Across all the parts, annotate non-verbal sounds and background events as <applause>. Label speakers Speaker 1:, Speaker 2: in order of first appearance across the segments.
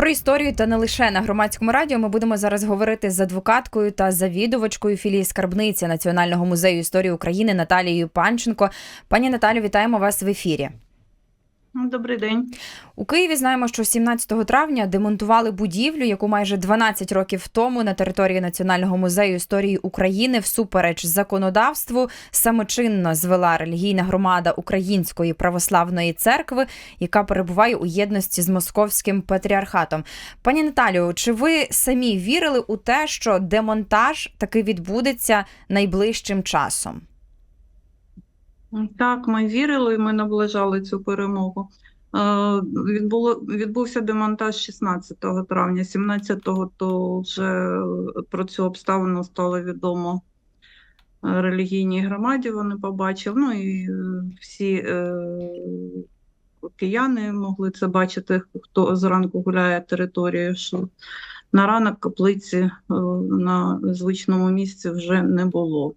Speaker 1: Про історію та не лише на громадському радіо ми будемо зараз говорити з адвокаткою та завідувачкою філії скарбниці Національного музею історії України Наталією Панченко. Пані Наталю, вітаємо вас в ефірі.
Speaker 2: Ну, Добрий день.
Speaker 1: У Києві знаємо, що 17 травня демонтували будівлю, яку майже 12 років тому на території Національного музею історії України всупереч законодавству самочинно звела релігійна громада Української православної церкви, яка перебуває у єдності з московським патріархатом. Пані Наталію, чи ви самі вірили у те, що демонтаж таки відбудеться найближчим часом?
Speaker 2: Так, ми вірили, і ми наближали цю перемогу. Е, Відбуло, відбувся демонтаж 16 травня, 17-го то вже про цю обставину стало відомо релігійній громаді, вони побачили. Ну і е, всі е, кияни могли це бачити, хто зранку гуляє територією, що на ранок каплиці е, на звичному місці вже не було.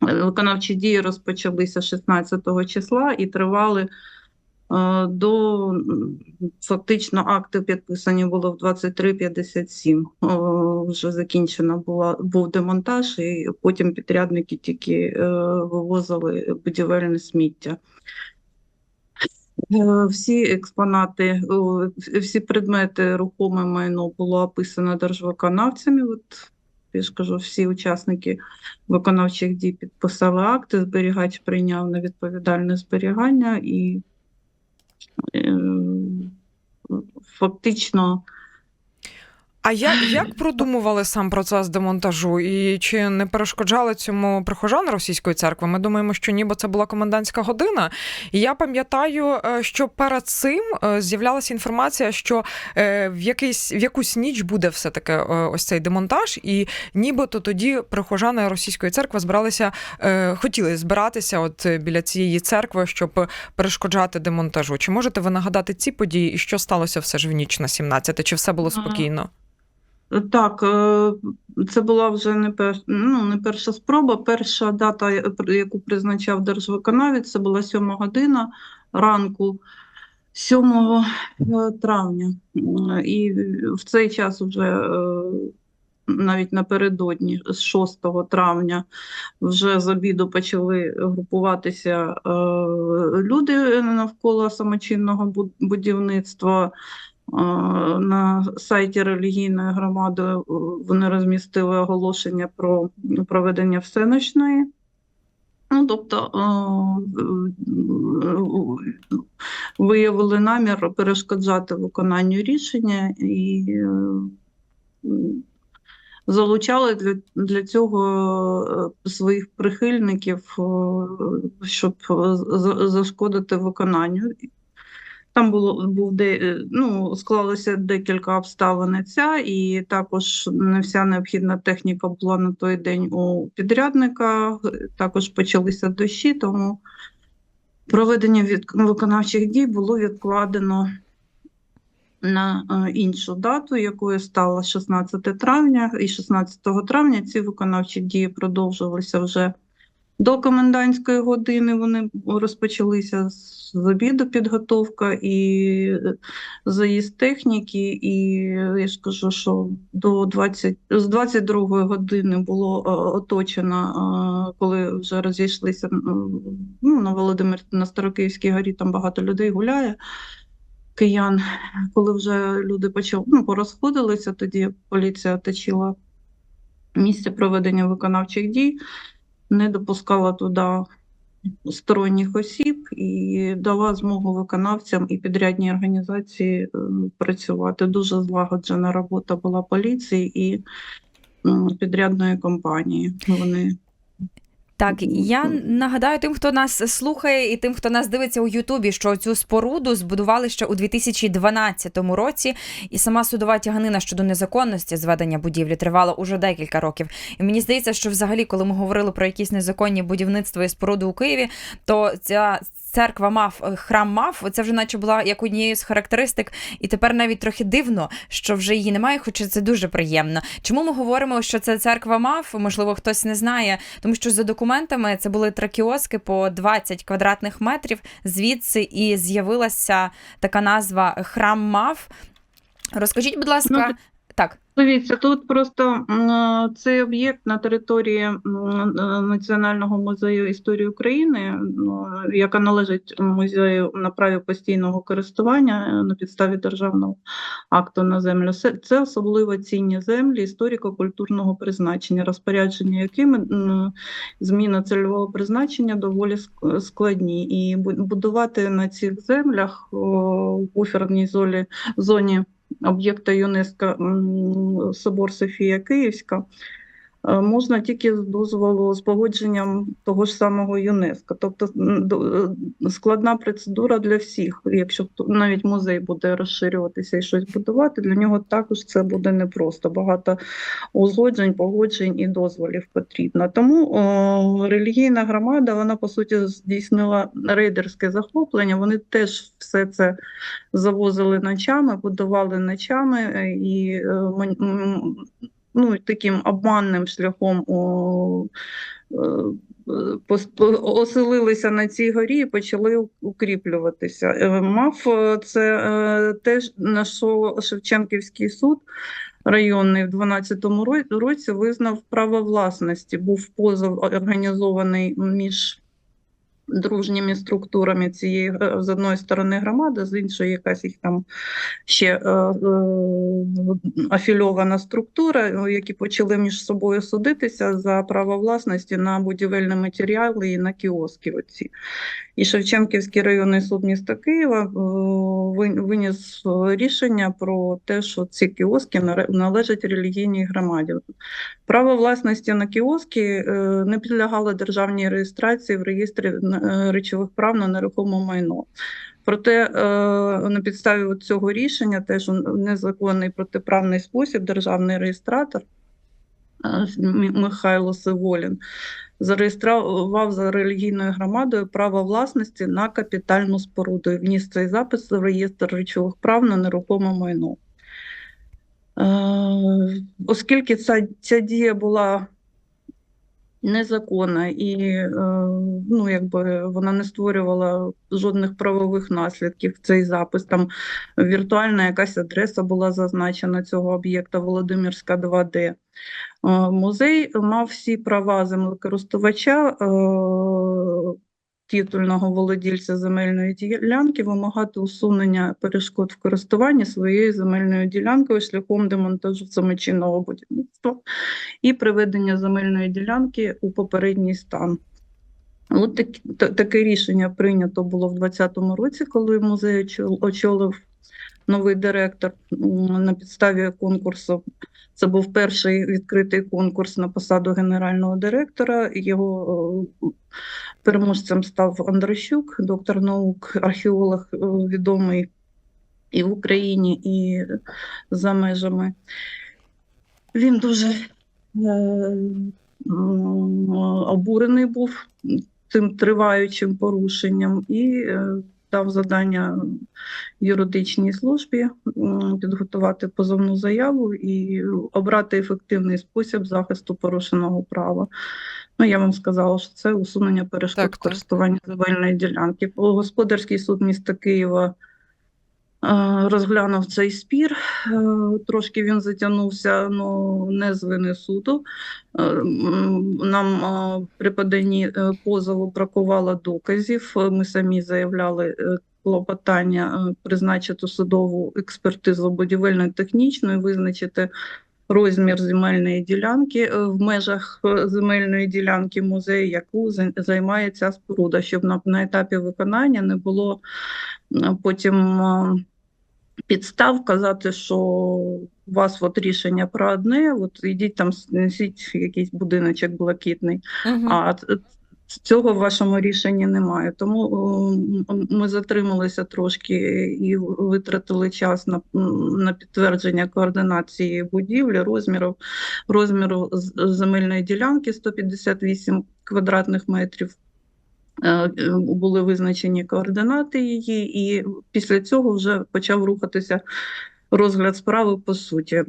Speaker 2: Виконавчі дії розпочалися 16 числа і тривали е, до фактично акти підписані було в 23.57. Е, Вже закінчено була був демонтаж, і потім підрядники тільки е, вивозили будівельне сміття. Е, Всі експонати, всі предмети рухоме майно було описано держвиконавцями. От я скажу, всі учасники виконавчих дій підписали акти, зберігач прийняв на відповідальне зберігання і е, фактично
Speaker 3: А як, як продумували сам процес демонтажу? І чи не перешкоджали цьому прихожани російської церкви? Ми думаємо, що ніби це була комендантська година. І я пам'ятаю, е, що перед цим е, з'являлася інформація, що е, в якийсь в якусь ніч буде все таки ось цей демонтаж, і нібито тоді прихожани російської церкви збиралися, хотіли збиратися от біля цієї церкви, щоб перешкоджати демонтажу. Чи можете ви нагадати ці події і що сталося все ж в ніч на 17? Чи все було спокійно?
Speaker 2: Так, е, це була вже не, пер, ну, не перша спроба. Перша дата, яку призначав держвиконавець, це була 7 година ранку 7 е, травня. І в цей час вже е, навіть напередодні, з 6 травня, вже з обіду почали групуватися люди навколо самочинного будівництва. Е, На сайті релігійної громади е, вони розмістили оголошення про проведення всеночної. Ну, тобто е, виявили намір перешкоджати виконанню рішення і е, залучали для, для цього е, своїх прихильників, е, щоб е, зашкодити виконанню. Там було був де е, ну склалося декілька обставин ця, і також не вся необхідна техніка була на той день у підрядника. Також почалися дощі, тому проведення від виконавчих дій було відкладено на е, іншу дату, якою стало 16 травня. І 16 травня ці виконавчі дії продовжувалися вже до комендантської години. Вони розпочалися з обіду підготовка і заїзд техніки. І я ж кажу, що до 20, з 22 години було е, оточено, е, коли вже розійшлися ну, на Володимир на Старокиївській горі, там багато людей гуляє. Киян, коли вже люди почали ну, порозходилися, тоді поліція оточила місце проведення виконавчих дій, не допускала туди сторонніх осіб і дала змогу виконавцям і підрядній організації е, працювати. Дуже злагоджена робота була поліції і підрядної компанії. Вони
Speaker 1: Так, я нагадаю тим, хто нас слухає, і тим, хто нас дивиться у Ютубі, що цю споруду збудували ще у 2012 році, і сама судова тяганина щодо незаконності зведення будівлі тривала уже декілька років. І мені здається, що взагалі, коли ми говорили про якісь незаконні будівництва і споруди у Києві, то ця церква мав е, храм мав. Це вже наче була як однією з характеристик, і тепер навіть трохи дивно, що вже її немає, хоча це дуже приємно. Чому ми говоримо, що це церква мав? Можливо, хтось не знає, тому що за документами це були три кіоски по 20 квадратних метрів. Звідси і з'явилася така назва храм мав. Розкажіть, будь ласка,
Speaker 2: Ну,
Speaker 1: так.
Speaker 2: Дивіться, тут просто цей об'єкт на території е, Національного музею історії України, ну, яка належить музею на праві постійного користування е, на підставі державного акту на землю. Це, особливо цінні землі історико-культурного призначення, розпорядження якими зміна цільового призначення доволі ск- складні. І бу- будувати на цих землях в буферній зоні об'єкта ЮНЕСКО Собор Софія Київська можна тільки з дозволу з погодженням того ж самого ЮНЕСКО. Тобто е, складна процедура для всіх. Якщо навіть музей буде розширюватися і щось будувати, для нього також це буде непросто. Багато узгоджень, погоджень і дозволів потрібно. Тому о, релігійна громада, вона по суті здійснила рейдерське захоплення. Вони теж все це завозили ночами, будували ночами е, і е, ну, таким обманним шляхом о, е, е, оселилися на цій горі і почали укріплюватися. Е, Мав е, це е, теж на що Шевченківський суд районний в 12-му році визнав право власності. Був позов організований між дружніми структурами цієї е, з одної сторони громади, з іншої якась їх там ще е, е, афільована структура, е, які почали між собою судитися за право власності на будівельні матеріали і на кіоски. Оці. І Шевченківський районний суд міста Києва виніс рішення про те, що ці кіоски належать релігійній громаді. Право власності на кіоски не підлягало державній реєстрації в реєстрі речових прав на нерухоме майно. Проте е, на підставі цього рішення, теж в незаконний протиправний спосіб, державний реєстратор е, Михайло Сиволін зареєстрував за релігійною громадою право власності на капітальну споруду і вніс цей запис в реєстр речових прав на нерухоме майно. Е, Оскільки ця, ця дія була незаконна і е, ну, якби вона не створювала жодних правових наслідків. Цей запис там віртуальна якась адреса була зазначена цього об'єкта Володимирська 2D. Е, Музей мав всі права землекористувача, е, титульного володільця земельної ділянки, вимагати усунення перешкод в користуванні своєю земельною ділянкою шляхом демонтажу самочинного будівництва і приведення земельної ділянки у попередній стан. От так, та- таке рішення прийнято було в 2020 році, коли музей очолив новий директор на підставі конкурсу. Це був перший відкритий конкурс на посаду генерального директора. Його е, переможцем став Андрощук, доктор наук, археолог е, відомий і в Україні, і за межами. Він дуже е, обурений був цим триваючим порушенням і е, дав завдання юридичній службі підготувати позовну заяву і обрати ефективний спосіб захисту порушеного права. Ну, я вам сказала, що це усунення перешкод
Speaker 3: Так, так.
Speaker 2: користування земельної ділянки. Господарський суд міста Києва е, розглянув цей спір. Е, Трошки він затягнувся, але не з вини суду. Е, Нам е, при поданні позову бракувало доказів. Ми самі заявляли клопотання призначити судову експертизу будівельно-технічну і визначити розмір земельної ділянки в межах земельної ділянки музею, яку за- займає ця споруда, щоб на, на етапі виконання не було потім підстав казати, що у вас от рішення про одне, от ідіть там снесіть якийсь будиночок блакитний.
Speaker 1: Мгм.
Speaker 2: А цього в вашому рішенні немає. Тому ми затрималися трошки і витратили час на, на підтвердження координації будівлі, розміру, розміру земельної ділянки 158 квадратних метрів. Е, е, Були визначені координати її, і після цього вже почав рухатися розгляд справи по суті.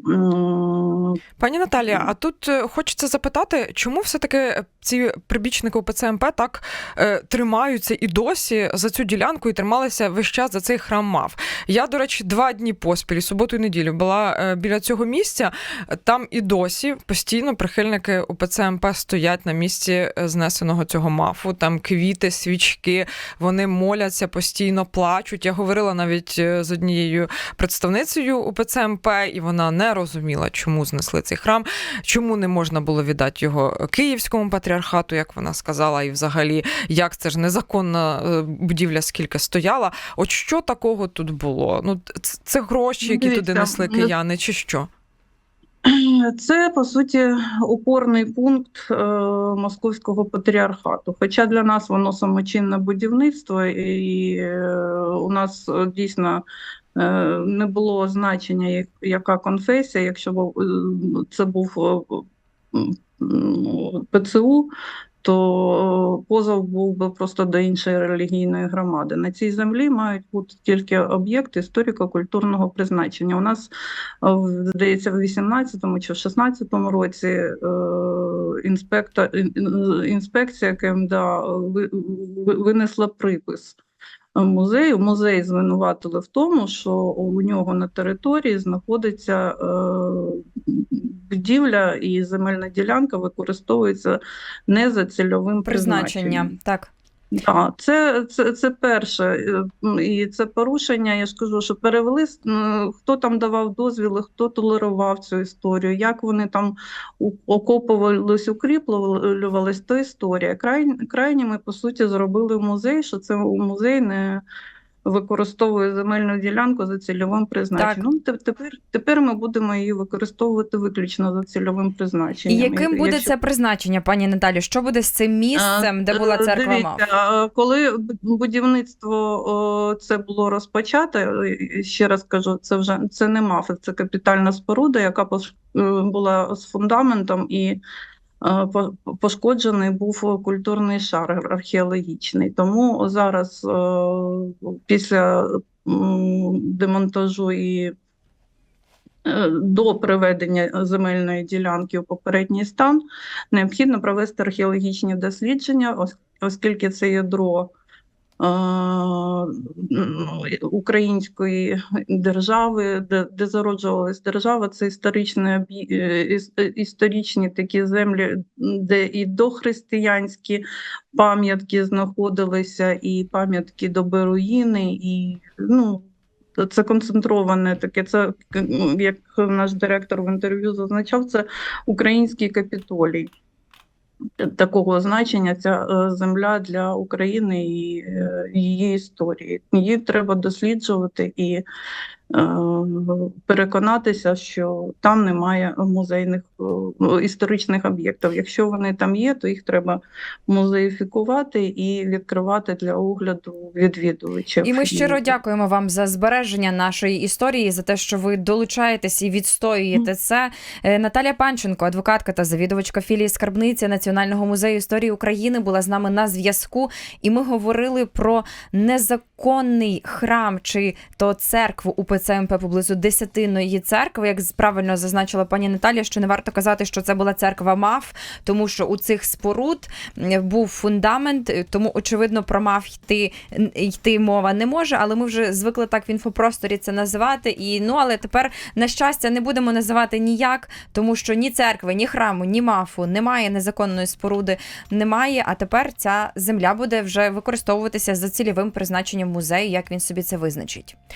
Speaker 3: Пані Наталія, а тут е, хочеться запитати, чому все-таки ці прибічники УПЦ МП так е, тримаються і досі за цю ділянку і трималися весь час за цей храм мав. Я, до речі, два дні поспіль, суботу і неділю, була е, біля цього місця. Там і досі постійно прихильники УПЦ МП стоять на місці е, знесеного цього мафу. Там квіти, свічки, вони моляться постійно, плачуть. Я говорила навіть з однією представницею УПЦ МП, і вона не розуміла, чому знесли цей храм, чому не можна було віддати його київському патріархату, як вона сказала, і взагалі як це ж незаконна е, будівля, скільки стояла. От що такого тут було? Ну це гроші, які туди несли
Speaker 2: ну,
Speaker 3: кияни, чи що? <clears throat>
Speaker 2: Це по суті опорний пункт е, московського патріархату. Хоча для нас воно самочинне будівництво, і е, у нас е, дійсно е, не було значення, як- яка конфесія, якщо е, це був е, ПЦУ. То позов був би просто до іншої релігійної громади. На цій землі мають бути тільки об'єкти історико-культурного призначення. У нас здається, в 18-му чи в 16-му році е, інспектор, ін- ін- інспекція КМДА ви- ви- винесла припис музею. Музей звинуватили в тому, що у нього на території знаходиться е, будівля і земельна ділянка використовується не за цільовим
Speaker 1: призначенням.
Speaker 2: призначенням.
Speaker 1: Так.
Speaker 2: Так, це, це, це перше. Е, І це порушення. Я ж кажу, що перевели хто там давав дозвіли, хто толерував цю історію, як вони там окопувались, укріплювались, то історія. Край, крайні ми, по суті, зробили музей, що це музей не використовує земельну ділянку за цільовим призначенням. Ну, тепер, тепер ми будемо її використовувати виключно за цільовим
Speaker 1: І
Speaker 2: призначенням.
Speaker 1: яким буде
Speaker 2: Якщо-
Speaker 1: це призначення, пані Наталі? Що буде з цим місцем, де була
Speaker 2: Е,
Speaker 1: церква мав?
Speaker 2: Коли будівництво о, це було розпочато, ще раз кажу, це вже це не маф, це капітальна споруда, яка е, була з фундаментом і пошкоджений був культурний шар археологічний. Тому зараз е, після демонтажу і е, до приведення земельної ділянки у попередній стан необхідно провести археологічні дослідження, оскільки це ядро е, української держави, де, де зароджувалась держава, це історичні, е, е, історичні такі землі, де і дохристиянські пам'ятки знаходилися, і пам'ятки доби руїни, і ну. Це концентроване таке, це ну, як наш директор в інтерв'ю зазначав, це український капітолій. Такого значення ця е, земля для України і е, її історії. Її треба досліджувати і переконатися, що там немає музейних е, історичних об'єктів. Якщо вони там є, то їх треба музеїфікувати і відкривати для огляду відвідувачів.
Speaker 1: І ми щиро дякуємо вам за збереження нашої історії, за те, що ви долучаєтесь і відстоюєте це. Е, Наталія Панченко, адвокатка та завідувачка філії скарбниці Національного музею історії України, була з нами на зв'язку, і ми говорили про незаконний храм чи то церкву УПЦ МП поблизу десятиної церкви. Як правильно зазначила пані Наталія, що не варто казати, що це була церква МАФ, тому що у цих споруд був фундамент, е, тому очевидно про МАФ йти, йти мова не може. Але ми вже звикли так в інфопросторі це називати. І ну але тепер на щастя не будемо називати ніяк, тому що ні церкви, ні храму, ні мафу немає незаконної споруди, немає. А тепер ця земля буде вже використовуватися за цільовим призначенням музею, як він собі це визначить.